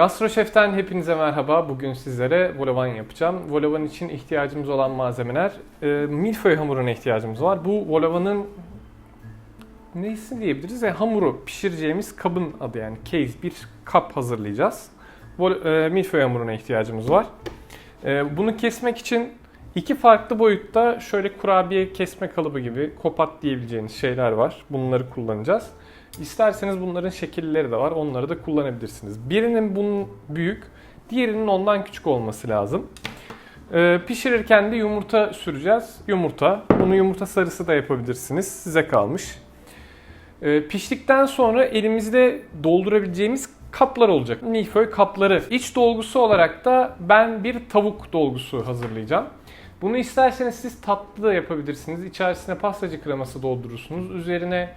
GastroChef'ten hepinize merhaba. Bugün sizlere volavan yapacağım. Volavan için ihtiyacımız olan malzemeler, e, milföy hamuruna ihtiyacımız var. Bu volavanın neyisi diyebiliriz? Yani hamuru pişireceğimiz kabın adı yani case bir kap hazırlayacağız. Vol, e, milföy hamuruna ihtiyacımız var. E, bunu kesmek için iki farklı boyutta şöyle kurabiye kesme kalıbı gibi kopat diyebileceğiniz şeyler var. Bunları kullanacağız. İsterseniz bunların şekilleri de var. Onları da kullanabilirsiniz. Birinin bunun büyük, diğerinin ondan küçük olması lazım. Ee, pişirirken de yumurta süreceğiz. Yumurta. Bunu yumurta sarısı da yapabilirsiniz. Size kalmış. Ee, piştikten sonra elimizde doldurabileceğimiz kaplar olacak. Milföy kapları. İç dolgusu olarak da ben bir tavuk dolgusu hazırlayacağım. Bunu isterseniz siz tatlı da yapabilirsiniz. İçerisine pastacı kreması doldurursunuz. Üzerine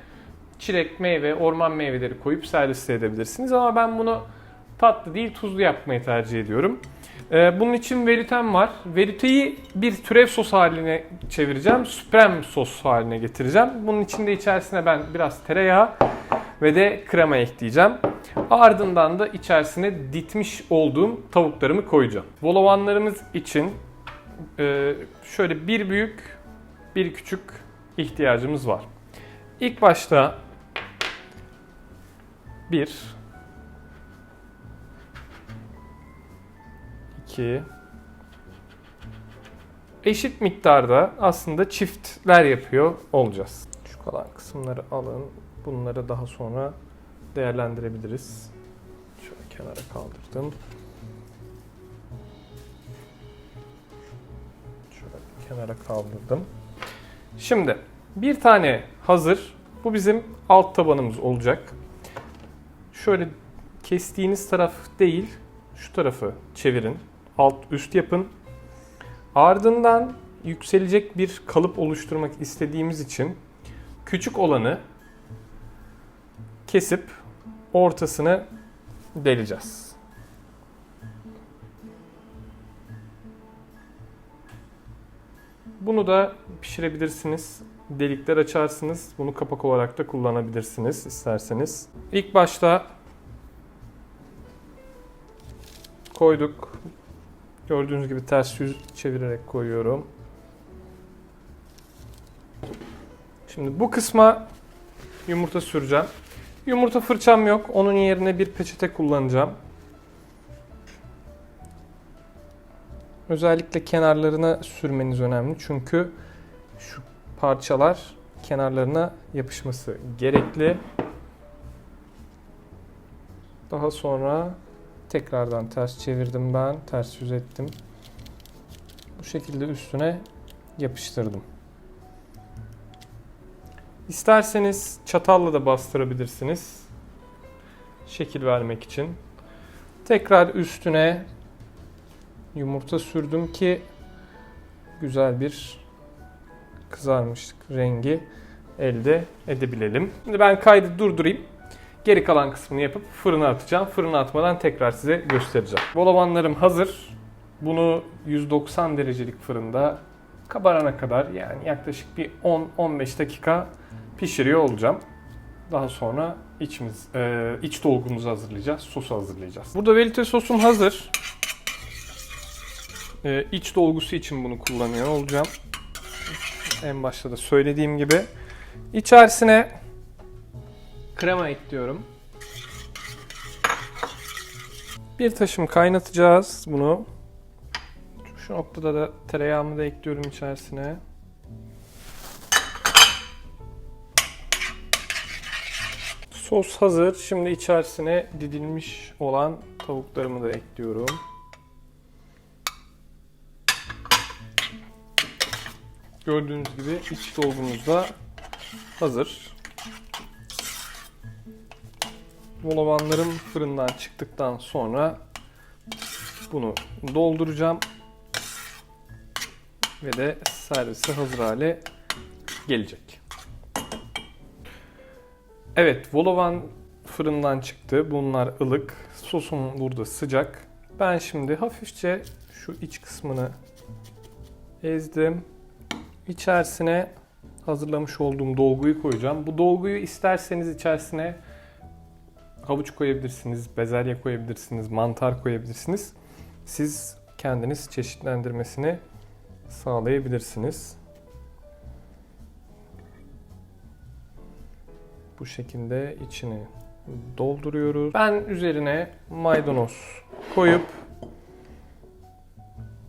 çilek, meyve, orman meyveleri koyup servis edebilirsiniz. Ama ben bunu tatlı değil tuzlu yapmayı tercih ediyorum. Ee, bunun için veritem var. Veriteyi bir türev sos haline çevireceğim. Supreme sos haline getireceğim. Bunun için de içerisine ben biraz tereyağı ve de krema ekleyeceğim. Ardından da içerisine ditmiş olduğum tavuklarımı koyacağım. Volovanlarımız için e, şöyle bir büyük, bir küçük ihtiyacımız var. İlk başta bir, iki, eşit miktarda aslında çiftler yapıyor olacağız. Şu kalan kısımları alın. Bunları daha sonra değerlendirebiliriz. Şöyle kenara kaldırdım. Şöyle kenara kaldırdım. Şimdi bir tane hazır. Bu bizim alt tabanımız olacak. Şöyle kestiğiniz taraf değil, şu tarafı çevirin. Alt üst yapın. Ardından yükselecek bir kalıp oluşturmak istediğimiz için küçük olanı kesip ortasını deleceğiz. Bunu da pişirebilirsiniz. Delikler açarsınız. Bunu kapak olarak da kullanabilirsiniz isterseniz. İlk başta koyduk. Gördüğünüz gibi ters yüz çevirerek koyuyorum. Şimdi bu kısma yumurta süreceğim. Yumurta fırçam yok. Onun yerine bir peçete kullanacağım. Özellikle kenarlarına sürmeniz önemli. Çünkü şu parçalar kenarlarına yapışması gerekli. Daha sonra tekrardan ters çevirdim ben. Ters yüz ettim. Bu şekilde üstüne yapıştırdım. İsterseniz çatalla da bastırabilirsiniz. Şekil vermek için. Tekrar üstüne yumurta sürdüm ki güzel bir kızarmışlık rengi elde edebilelim. Şimdi ben kaydı durdurayım. Geri kalan kısmını yapıp fırına atacağım. Fırına atmadan tekrar size göstereceğim. Bolavanlarım hazır. Bunu 190 derecelik fırında kabarana kadar yani yaklaşık bir 10-15 dakika pişiriyor olacağım. Daha sonra içimiz, e, iç dolgumuzu hazırlayacağız, sosu hazırlayacağız. Burada velite sosum hazır. E, iç dolgusu için bunu kullanıyor olacağım. En başta da söylediğim gibi. İçerisine krema ekliyorum. Bir taşım kaynatacağız bunu. Şu noktada da tereyağımı da ekliyorum içerisine. Sos hazır. Şimdi içerisine didilmiş olan tavuklarımı da ekliyorum. Gördüğünüz gibi iç dolgumuz da hazır. Volavanlarım fırından çıktıktan sonra bunu dolduracağım. Ve de servise hazır hale gelecek. Evet, volovan fırından çıktı. Bunlar ılık. Sosum burada sıcak. Ben şimdi hafifçe şu iç kısmını ezdim. İçerisine hazırlamış olduğum dolguyu koyacağım. Bu dolguyu isterseniz içerisine havuç koyabilirsiniz, bezelye koyabilirsiniz, mantar koyabilirsiniz. Siz kendiniz çeşitlendirmesini sağlayabilirsiniz. Bu şekilde içini dolduruyoruz. Ben üzerine maydanoz koyup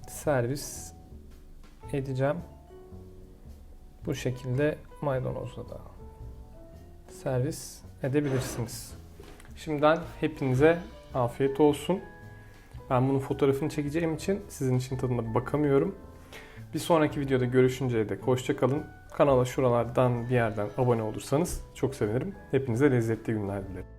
servis edeceğim. Bu şekilde maydanozla da servis edebilirsiniz. Şimdiden hepinize afiyet olsun. Ben bunun fotoğrafını çekeceğim için sizin için tadına bakamıyorum. Bir sonraki videoda görüşünceye dek hoşça kalın. Kanala şuralardan bir yerden abone olursanız çok sevinirim. Hepinize lezzetli günler dilerim.